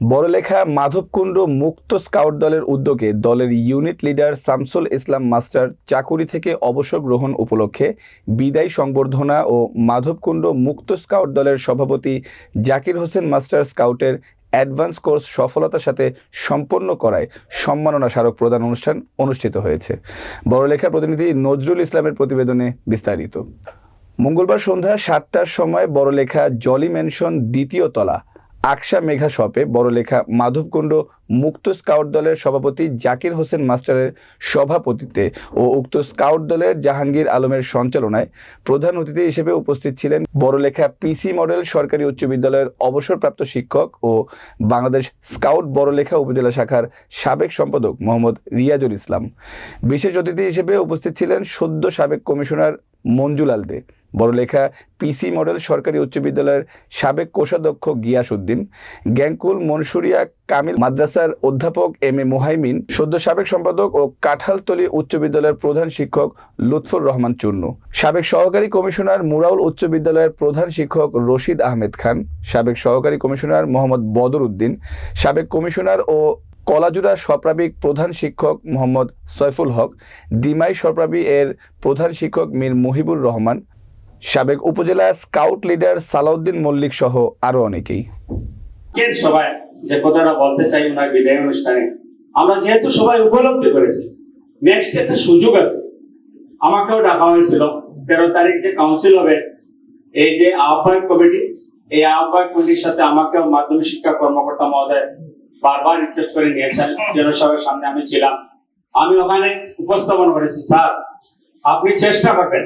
বড়লেখা মাধবকুণ্ড মুক্ত স্কাউট দলের উদ্যোগে দলের unit leader Shamsul Islam master চাকুরি থেকে অবসর গ্রহণ উপলক্ষে বিদায় সংবর্ধনা ও মাধবকুণ্ড মুক্ত স্কাউট দলের সভাপতি জাকির হোসেন মাস্টার স্কাউটের অ্যাডভান্স কোর্স সফলতার সাথে সম্পন্ন করায় সম্মাননা স্মারক প্রদান অনুষ্ঠান অনুষ্ঠিত হয়েছে। বড়লেখা প্রতিনিধি নজরুল ইসলামের প্রতিবেদনে বিস্তারিত। মঙ্গলবার সন্ধ্যা সাতটার সময় বড়লেখা জলি ম্যানশন দ্বিতীয় তলা আকশা মেঘা শপে বড়লেখা মাধবকুণ্ড মুক্ত স্কাউট দলের সভাপতি জাকির হোসেন মাস্টারের সভাপতিত্বে ও উক্ত স্কাউট দলের জাহাঙ্গীর আলমের সঞ্চালনায় প্রধান অতিথি হিসেবে উপস্থিত ছিলেন বড়লেখা পিসি মডেল সরকারি উচ্চ বিদ্যালয়ের অবসরপ্রাপ্ত শিক্ষক ও বাংলাদেশ স্কাউট বড়লেখা উপজেলা শাখার সাবেক সম্পাদক মোহাম্মদ রিয়াজুল ইসলাম। বিশেষ অতিথি হিসেবে উপস্থিত ছিলেন সদ্য সাবেক commissioner Manjulal Dey Barlekha PC model সরকারি উচ্চ বিদ্যালয়ের সাবেক কোষাধ্যক্ষ গিয়াস উদ্দিন গ্যাংকুল মনসুরিয়া কামিল মাদ্রাসার অধ্যাপক এম এ মোহাইমিন, সদ্য সাবেক সম্পাদক ও কাঁঠালতলী উচ্চ বিদ্যালয়ের প্রধান শিক্ষক লুৎফুর রহমান চুন্নু সাবেক সহকারী কমিশনার মুরাউল উচ্চ বিদ্যালয়ের প্রধান শিক্ষক রশিদ আহমেদ খান, সাবেক সহকারী কমিশনার মোহাম্মদ বদর উদ্দিন, সাবেক কমিশনার ও কলাজুড়া সপ্রাবিক প্রধান শিক্ষক মোহাম্মদ সয়ফুল হক দিমাই সপ্রাবি এর প্রধান শিক্ষক মীর মুহিবুর রহমান সাবেক উপজেলা স্কাউট লিডার সালাউদ্দিন মল্লিক সহ আরও অনেকেই। সবাই যে কথাটা বলতে চাই ওনার বিদায় অনুষ্ঠানে, আমরা যেহেতু সবাই উপলব্ধি করেছি নেক্সট একটা সুযোগ আছে। আমাকেও ডাকা হয়েছিল, তেরো তারিখ যে কাউন্সিল হবে, এই যে আহ্বায়ক কমিটি, এই আহ্বায়ক কমিটির সাথে আমাকেও মাধ্যমিক শিক্ষা কর্মকর্তা মহোদয় বারবার রিকোয়েস্ট করে নিয়েছেন জনসভার সামনে আমি ছিলাম। আমি ওখানে উপস্থাপন করেছি, স্যার, আপনি চেষ্টা করবেন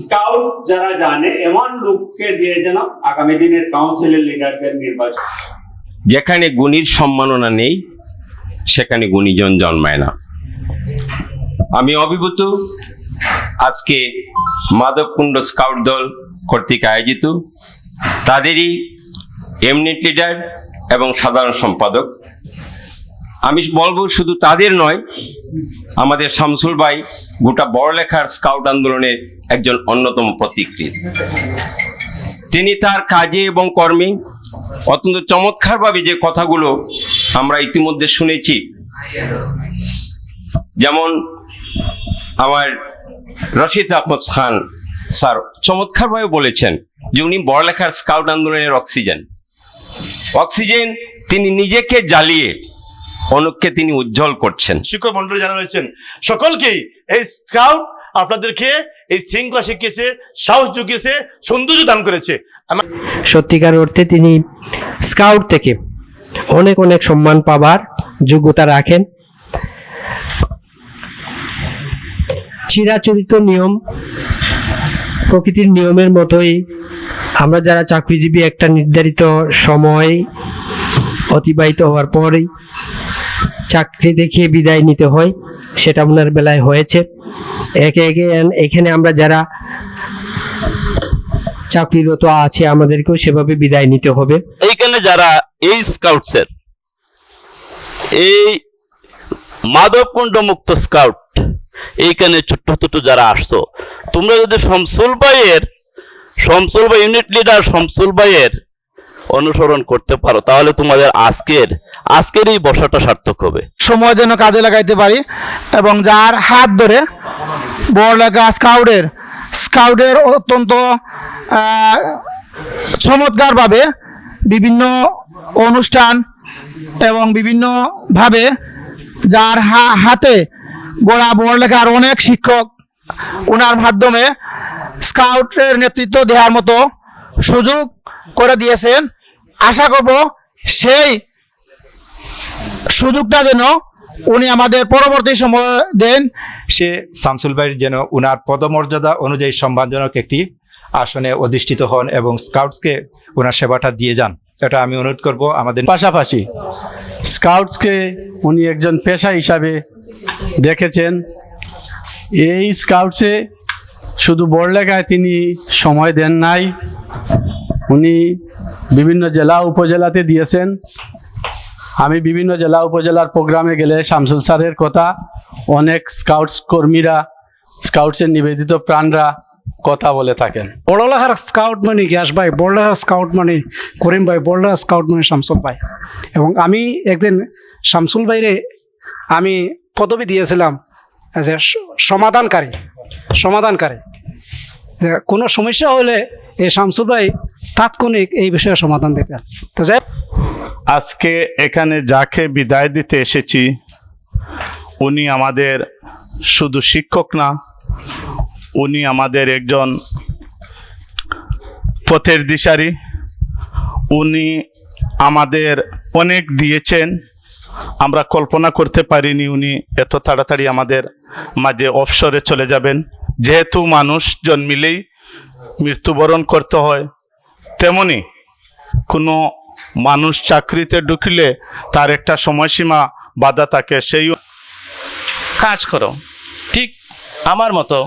স্কাউট যারা জানে, এমন লোককে দিয়ে যেন আগামী দিনের কাউন্সিলের লিডারদের নির্বাচন। যেখানে গুণীর সম্মাননা নেই, সেখানে গুণীজন জন্মায় না। আমি অভিভূত, আজকে মাধবকুণ্ড স্কাউট দল কর্তৃক আয়োজিত, তাদেরই এমনিট লিডার এবং সাধারণ সম্পাদক। আমি বলব শুধু তাদের নয় আমাদের শামসুল ভাই গোটা বড়লেখার স্কাউট আন্দোলনের একজন অন্যতম প্রতিকৃত। তিনি তার কাজে এবং কর্মে অত্যন্ত চমৎকারভাবে যে কথাগুলো আমরা ইতিমধ্যে শুনেছি, যেমন আমার রশিদ আহমদ খান স্যার চমৎকারভাবে বলেছেন যে উনি বড়লেখার স্কাউট আন্দোলনের অক্সিজেন। অক্সিজেন তিনি নিজেকে জ্বালিয়ে অনুককে তিনি উজ্জ্বল করছেন। শিক্ষক মন্ডলী জানা রয়েছেন সকলকেই এই স্কাউট আপনাদেরকে এই শৃঙ্খলা শিখিয়েছে সাহস জুগিয়েছে সৌন্দর্য দান করেছে। সত্যিকার অর্থে তিনি স্কাউট থেকে অনেক অনেক সম্মান পাবার যোগ্যতা রাখেন। চিরাচরিত নিয়ম প্রকৃতির নিয়মের মতোই আমরা যারা চাকরিজীবী একটা নির্ধারিত সময় অতিবাহিত হওয়ার পরেই চাকরি দেখিয়ে বিদায় নিতে হয়, সেটা ওনার বেলায় হয়েছে। একে একে এখানে আমরা যারা চাকরিরত আছে আমাদেরকেও সেভাবে বিদায় নিতে হবে। এইখানে যারা এই স্কাউটসের, এই মাধবকুণ্ড মুক্ত স্কাউট, এইখানে ছোট্ট ছোট্ট যারা আসছো তোমরা যদি শমসুল ভাইয়ের, শমসুল ভাই ইউনিট লিডার শমসুল ভাইয়ের অনুসরণ করতে পারো, তাহলে তোমাদের আজকের আজকের এই বসাটা সার্থক হবে। সময় যেন কাজে লাগাইতে পারি এবং যার হাত ধরে বড়লেখা স্কাউটের স্কাউটের অত্যন্ত চমৎকারভাবে বিভিন্ন অনুষ্ঠান এবং বিভিন্নভাবে যার হাতে গোড়া বড়লেখার অনেক শিক্ষক ওনার মাধ্যমে স্কাউটের নেতৃত্ব দেওয়ার মতো সুযোগ করে দিয়েছেন। আশা করব সেই সুযোগটা যেন উনি আমাদের পরবর্তী সময় দেন। সে শামসুল ভাইয়ের যেন উনার পদমর্যাদা অনুযায়ী সম্মানজনক একটি আসনে অধিষ্ঠিত হন এবং স্কাউটসকে ওনার সেবাটা দিয়ে যান। এটা আমি অনুরোধ করব আমাদের পাশাপাশি স্কাউটসকে উনি একজন পেশা হিসাবে দেখেছেন। এই স্কাউটসে শুধু বড়লেখায় তিনি সময় দেন নাই উনি বিভিন্ন জেলা উপজেলাতে দিয়েছেন। আমি বিভিন্ন জেলা উপজেলার প্রোগ্রামে গেলে শামসুল স্যারের কথা, অনেক স্কাউটস কর্মীরা, স্কাউটসের নিবেদিত প্রাণরা কথা বলে থাকেন। বড়লাহার স্কাউট মানে গ্যাস ভাই, বড়লাহার স্কাউট মানে করিম ভাই, বড়লাহার স্কাউট মানে শামসুল ভাই। এবং আমি একদিন শামসুল ভাইরে আমি পদবি দিয়েছিলাম যে সমাধানকারী সমাধানকারী। কোনো সমস্যা হলে এই শামসুল ভাই তাৎক্ষণিক এই বিষয়ে সমাধান দিতেন তো যাই আজকে এখানে যাকে বিদায় দিতে এসেছি, উনি আমাদের শুধু শিক্ষক না, উনি আমাদের একজন পথের দিশারি। উনি আমাদের অনেক দিয়েছেন, আমরা কল্পনা করতে পারিনি উনি এত তাড়াতাড়ি আমাদের মাঝে অবসরে চলে যাবেন। যেহেতু মানুষ জন্মিলেই মৃত্যুবরণ করতে হয় তেমনি কোনো মানুষ চাকরিতে ঢুকলে তার একটা সময়সীমা বাধা থাকে, সেই কাজ করো। ঠিক আমার মতো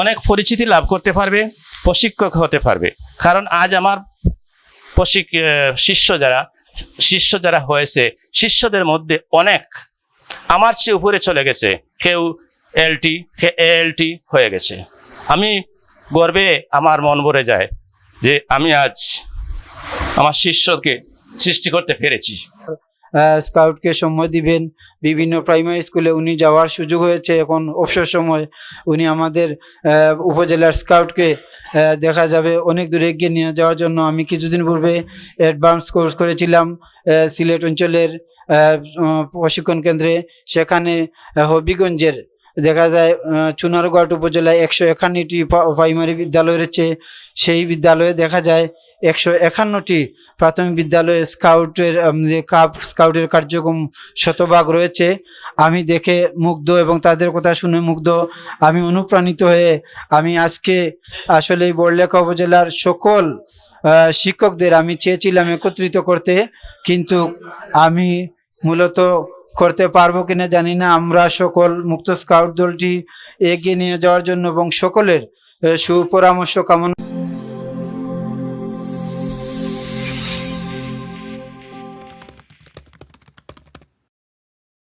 অনেক পরিচিতি লাভ করতে পারবে, প্রশিক্ষক হতে পারবে। কারণ আজ আমার প্রশিক শিষ্য যারা শিষ্য যারা হয়েছে, শিষ্যদের মধ্যে অনেক আমার চেয়ে উপরে চলে গেছে। কেউ এলটি কে এএলটি হয়ে গেছে। আমি গর্বে আমার মন ভরে যায়। যে আমি আজ আমার শিষ্যকে সৃষ্টি করতে পেরেছি। স্কাউটকে সময় দিবেন। বিভিন্ন প্রাইমারি স্কুলে উনি যাওয়ার সুযোগ হয়েছে। এখন অবসর সময় উনি আমাদের উপজেলার স্কাউটকে দেখা যাবে অনেক দূরে এগিয়ে নিয়ে যাওয়ার জন্য। আমি কিছুদিন পূর্বে অ্যাডভান্স কোর্স করেছিলাম সিলেট অঞ্চলের প্রশিক্ষণ কেন্দ্রে। সেখানে হবিগঞ্জের দেখা যায় চুনারগড় উপজেলায় একশো একান্নটি প্রাইমারি বিদ্যালয় রয়েছে। সেই বিদ্যালয়ে দেখা যায়, একশো একান্নটি প্রাথমিক বিদ্যালয়ে স্কাউটের কাপ, স্কাউটের কার্যক্রম শতভাগ রয়েছে। আমি দেখে মুগ্ধ এবং তাদের কথা শুনে মুগ্ধ। আমি অনুপ্রাণিত হয়ে আমি আজকে আসলে এই বড়লেখা উপজেলার সকল শিক্ষকদের আমি চেয়েছিলাম একত্রিত করতে। কিন্তু আমি মূলত করতে পারব কিনা জানি না। আমরা সকল মুক্ত স্কাউট দলটি এগিয়ে নিয়ে যাওয়ার জন্য এবং সকলের সুপরামর্শ কামনা